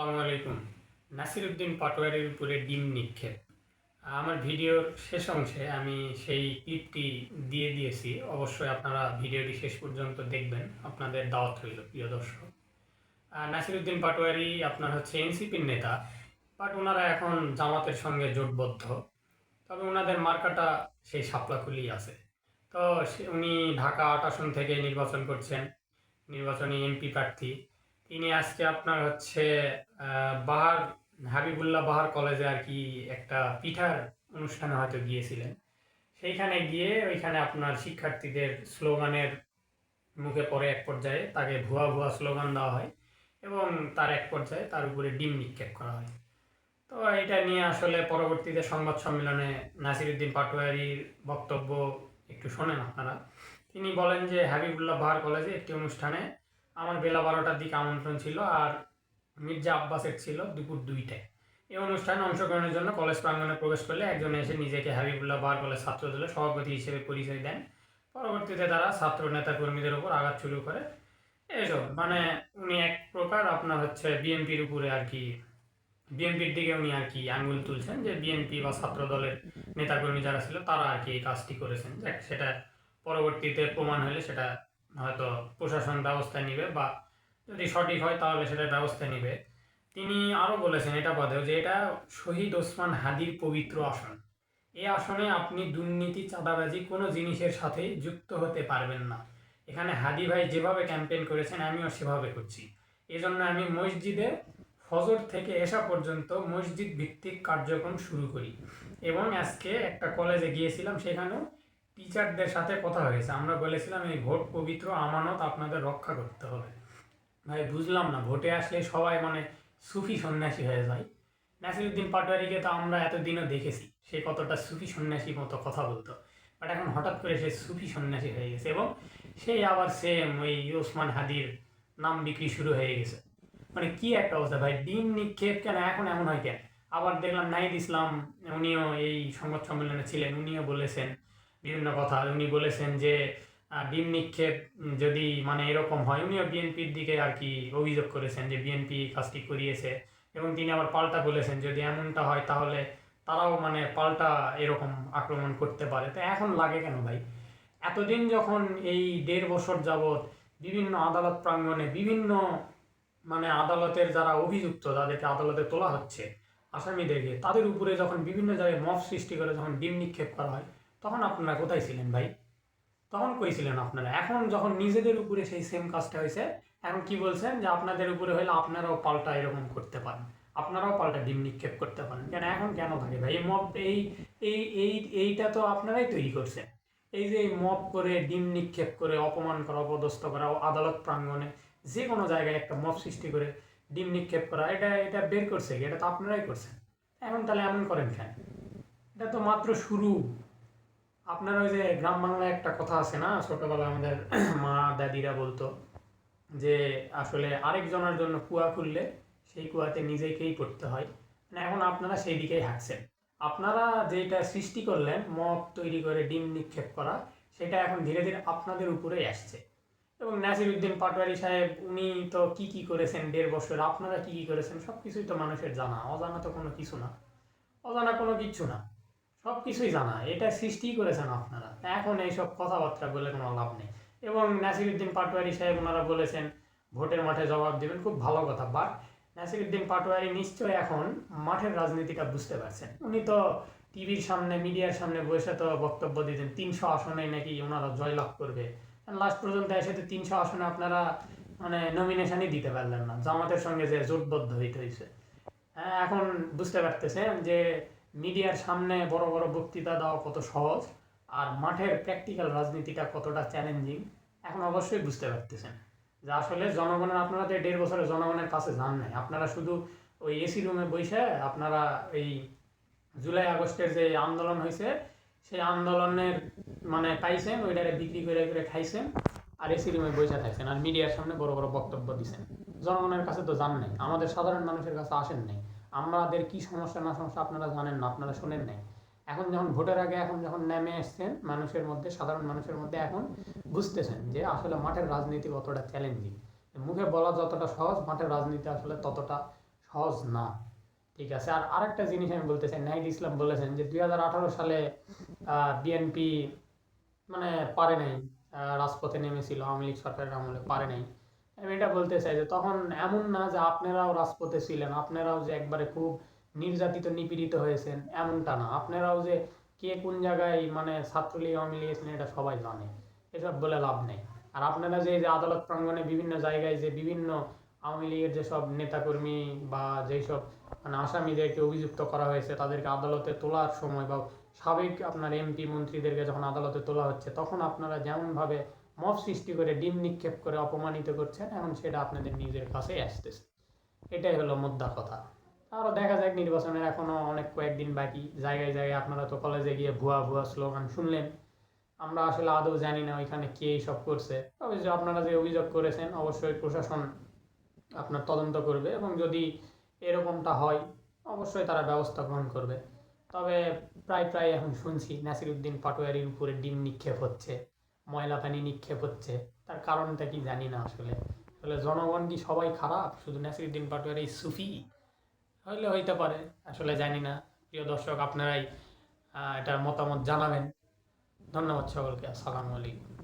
আলাইকুম। নাসির উদ্দিন পাটোয়ারির উপরে ডিম নিক্ষেপ। আমার ভিডিওর শেষ অংশে আমি সেই ক্লিপটি দিয়ে দিয়েছি। অবশ্যই আপনারা ভিডিওটি শেষ পর্যন্ত দেখবেন। আপনাদের দাওয়াত রইল, প্রিয় দর্শক। নাসির উদ্দিন পাটোয়ারি আপনার হচ্ছে এনসিপির নেতা। বাট ওনারা এখন জামাতের সঙ্গে জোটবদ্ধ। তবে ওনাদের মার্কাটা সেই সাপলাকুলি আছে। তো উনি ঢাকা আট আসন থেকে নির্বাচন করছেন। নির্বাচনী এমপি প্রার্থী। তিনি আজকে আপনার হচ্ছে বাহার, হাবিবুল্লাহ বাহার কলেজে আর কি একটা পিঠার অনুষ্ঠানে হয়তো গিয়েছিলেন। সেইখানে গিয়ে ওইখানে আপনার শিক্ষার্থীদের স্লোগানের মুখে পড়ে এক পর্যায়ে, তাকে ভুয়া ভুয়া স্লোগান দেওয়া হয় এবং তার এক পর্যায়ে তার উপরে ডিম নিক্ষেপ করা হয়। তো এটা নিয়ে আসলে পরবর্তীতে সংবাদ সম্মেলনে নাসিরুদ্দিন পাটোয়ারির বক্তব্য একটু শোনেন আপনারা। তিনি বলেন যে হাবিবুল্লাহ বাহার কলেজে একটি অনুষ্ঠানে আমার বেলা বারোটার দিকে আমন্ত্রণ ছিল আর মির্জা আব্বাসের ছিল দুপুর দুইটায়। এই অনুষ্ঠানে অংশগ্রহণের জন্য কলেজ প্রাঙ্গণে প্রবেশ করলে একজন এসে নিজেকে হাবিবুল্লাহ বার কলেজ ছাত্র দলের সভাপতি হিসেবে পরিচয় দেন। পরবর্তীতে তারা ছাত্র নেতা কর্মীদের উপর আঘাত শুরু করে। এসব মানে উনি এক প্রকার আপনার হচ্ছে বিএনপির উপরে আর কি, বিএনপির দিকে উনি আর কি আঙ্গুল তুলছেন যে বিএনপি বা ছাত্র দলের নেতাকর্মী যারা ছিল তারা আর কি এই কাজটি করেছেন। যাক, সেটা পরবর্তীতে প্রমাণ হলে সেটা হয়তো প্রশাসন ব্যবস্থা নিবে বা যদি সঠিক হয় তাহলে সেটা ব্যবস্থা নিবে। তিনি আরও বলেছেন এটা বাদেও যে এটা শহীদ ওসমান হাদির পবিত্র আসন। এই আসনে আপনি দুর্নীতি, চাঁদাবাজি কোনো জিনিসের সাথে যুক্ত হতে পারবেন না। এখানে হাদি ভাই যেভাবে ক্যাম্পেইন করেছেন আমিও সেভাবে করছি। এজন্য আমি মসজিদে ফজর থেকে এসা পর্যন্ত মসজিদ ভিত্তিক কার্যক্রম শুরু করি। এবং আজকে একটা কলেজে গিয়েছিলাম, সেখানেও টিচারদের সাথে কথা হয়েছে। আমরা বলেছিলাম, এই ভোট পবিত্র আমানত আপনাদের রক্ষা করতে হবে। ভাই, বুঝলাম না, ভোটে আসলে সবাই মানে সুফি সন্ন্যাসী হয়ে যায়। নাসিরুদ্দিন পাটোয়ারিকে তো আমরা এতদিনও দেখেছি, সে কতটা সুফি সন্ন্যাসী মতো কথা বলতো। বাট এখন হঠাৎ করে সে সুফি সন্ন্যাসী হয়ে গেছে এবং সেই আবার সেম ওই ওসমান হাদির নাম বিক্রি শুরু হয়ে গেছে। মানে কি একটা অবস্থা ভাই ডিম নিক্ষেপ কেন? এখন এমন হয় কেন? আবার দেখলাম নাহিদ ইসলাম, উনিও এই সংবাদ সম্মেলনে ছিলেন, উনিও বলেছেন বিভিন্ন কথা। উনি বলেছেন যে ডিম নিক্ষেপ যদি মানে এরকম হয়, উনিও বিএনপির দিকে আর কি অভিযোগ করেছেন যে বিএনপি কাজটি করিয়েছে। এবং তিনি আবার পাল্টা বলেছেন, যদি এমনটা হয় তাহলে তারাও মানে পাল্টা এরকম আক্রমণ করতে পারে। তো এখন লাগে কেন ভাই? এতদিন যখন এই দেড় বছর যাবৎ বিভিন্ন আদালত প্রাঙ্গণে বিভিন্ন মানে আদালতের যারা অভিযুক্ত, তাদেরকে আদালতে তোলা হচ্ছে আসামিদেরকে, তাদের উপরে যখন বিভিন্ন জায়গায় মফ সৃষ্টি করে যখন ডিম নিক্ষেপ করা হয় তখন আপনারা কোথায় ছিলেন ভাই? তখন কই ছিলেন আপনারা? এখন যখন নিজেদের উপরে সেই সেম কাজটা হয়েছে, এখন কি বলছেন যে আপনাদের উপরে হলে আপনারাও পাল্টা এরকম করতে পারেন। আপনারাও পাল্টা ডিম নিক্ষেপ করতে পারেন। কেন, এখন কেন থাকে ভাই? এই মব এই এই এই, এইটা তো আপনারাই তৈরি করছেন। এই যে মব করে, ডিম নিক্ষেপ করে, অপমান করা, অপদস্থ করা, আদালত প্রাঙ্গণে যে কোনো জায়গায় একটা মব সৃষ্টি করে ডিম নিক্ষেপ করা, এটা এটা বের করছে? এটা তো আপনারাই করছেন। এখন তাহলে এমন করেন কেন? এটা তো মাত্র শুরু। আপনার ওই যে গ্রাম বাংলায় একটা কথা আছে না? ছোটবেলায় আমাদের মা দাদিরা বলতো যে, আসলে আরেকজনের জন্য কুয়া খুললে সেই কুয়াতে নিজেকেই পড়তে হয়। মানে এখন আপনারা সেই দিকেই হাঁকছেন আপনারা যেটা সৃষ্টি করলেন মগ তৈরি করে, ডিম নিক্ষেপ করা, সেটা এখন ধীরে ধীরে আপনাদের উপরেই আসছে। এবং নাসিরুদ্দিন পাটোয়ারি সাহেব, উনি তো কি কি করেছেন, দেড় বছর, আপনারা কি কি করেছেন সব কিছুই তো মানুষের জানা। অজানা তো কোনো কিছু না। অজানা কোনো কিচ্ছু না। সব কিছুই জানা এটা সৃষ্টিই করেছেন আপনারা। এখন এইসব কথাবার্তা বলে কোনো লাভ নেই। এবং নাসিরুদ্দিন পাটোয়ারি সাহেব ওনারা বলেছেন ভোটের মাঠে জবাব দেবেন খুব ভালো কথা। বাট নাসিরুদ্দিন পাটোয়ারি নিশ্চয়ই এখন মাঠের রাজনীতিটা বুঝতে পারছেন। উনি তো টিভির সামনে মিডিয়ার সামনে বসে তো বক্তব্য দিতেন তিনশো আসনে নাকি ওনারা জয়লাভ করবে। লাস্ট পর্যন্ত এসে তো তিনশো আসনে আপনারা মানে নমিনেশনই দিতে পারলেন না। জামাতের সঙ্গে যে জোটবদ্ধ হইতে হয়েছে হ্যাঁ, এখন বুঝতে পারতেছেন যে মিডিয়ার সামনে বড় বড় বক্তৃতা দেওয়া কত সহজ, আর মাঠের প্র্যাকটিক্যাল রাজনীতিটা কতটা চ্যালেঞ্জিং এখন অবশ্যই বুঝতে পারতেছেন। যে আসলে জনগণের, আপনারা তো দেড় বছরে জনগণের কাছে যান নাই। আপনারা শুধু ওই এসি রুমে বসে আপনারা এই জুলাই আগস্টের যে আন্দোলন হয়েছে সেই আন্দোলনের মানে পাইছেন, ওইটারে বিক্রি করে করে খাইছেন, আর এসি রুমে বসে থাকছেন, আর মিডিয়ার সামনে বড় বড় বক্তব্য দিছেন। জনগণের কাছে তো জান নাই, আমাদের সাধারণ মানুষের কাছে আসেন নাই। আমাদের কি সমস্যা না সমস্যা আপনারা জানেন না, আপনারা শোনেন নাই। এখন যখন ভোটের আগে এখন যখন নেমে এসছেন, মানুষের মধ্যে, সাধারণ মানুষের মধ্যে এখন বুঝতেছেন যে আসলে মাঠের রাজনীতি কতটা চ্যালেঞ্জিং মুখে বলা যতটা সহজ, মাঠের রাজনীতি আসলে ততটা সহজ না। ঠিক আছে, আর আরেকটা জিনিস আমি বলতে চাই, নাহিদ ইসলাম বলেছেন যে দুই হাজার আঠারো সালে বিএনপি মানে পারে নাই রাজপথে নেমেছিল, আওয়ামী লীগ সরকারের আমলে পারে নাই। আমি এটা বলতে চাই যে তখন এমন না যে আপনারাও রাজপথে ছিলেন, আপনারাও যে একবারে খুব নির্যাতিত, নিপীড়িত হয়েছেন, এমনটা না। আপনারাও যে কে কোন জায়গায় মানে ছাত্রলীগ, আওয়ামী লীগ এটা সবাই জানে, এসব বলে লাভ নেই। আর আপনারা যে যে আদালত প্রাঙ্গণে বিভিন্ন জায়গায় যে বিভিন্ন আওয়ামী লীগের যেসব নেতাকর্মী বা যেসব মানে আসামিদেরকে অভিযুক্ত করা হয়েছে, তাদেরকে আদালতে তোলার সময় বা সাবেক আপনার এমপি, মন্ত্রীদেরকে যখন আদালতে তোলা হচ্ছে, তখন আপনারা যেমনভাবে মব সৃষ্টি করে ডিম নিক্ষেপ করে অপমানিত করছেন এখন সেটা আপনাদের নিজের কাছেই আসতেছে। এটাই হলো মুদ্রা কথা। আরও দেখা যাক নির্বাচনের এখনও অনেক কয়েকদিন বাকি। জায়গায় জায়গায় আপনারা তো কলেজে গিয়ে ভুয়া ভুয়া স্লোগান শুনলেন। আমরা আসলে আদৌ জানি না ওইখানে কে সব করছে। তবে যে আপনারা যে অভিযোগ করেছেন, অবশ্যই প্রশাসন আপনার তদন্ত করবে এবং যদি এরকমটা হয়, অবশ্যই তারা ব্যবস্থা গ্রহণ করবে। তবে প্রায় প্রায় এখন শুনছি, নাসিরুদ্দিন পাটোয়ারির উপরে ডিম নিক্ষেপ হচ্ছে। ময়লা পানি নিক্ষেপ হচ্ছে। তার কারণটা কি জানি না আসলে। আসলে জনগণ কি সবাই খারাপ? শুধু নাসিরুদ্দিন পাটোয়ারি সুফি? হইলে হইতে পারে, আসলে জানি না। প্রিয় দর্শক, আপনারাই এটা এটার মতামত জানাবেন। ধন্যবাদ সকলকে। আসসালামু আলাইকুম।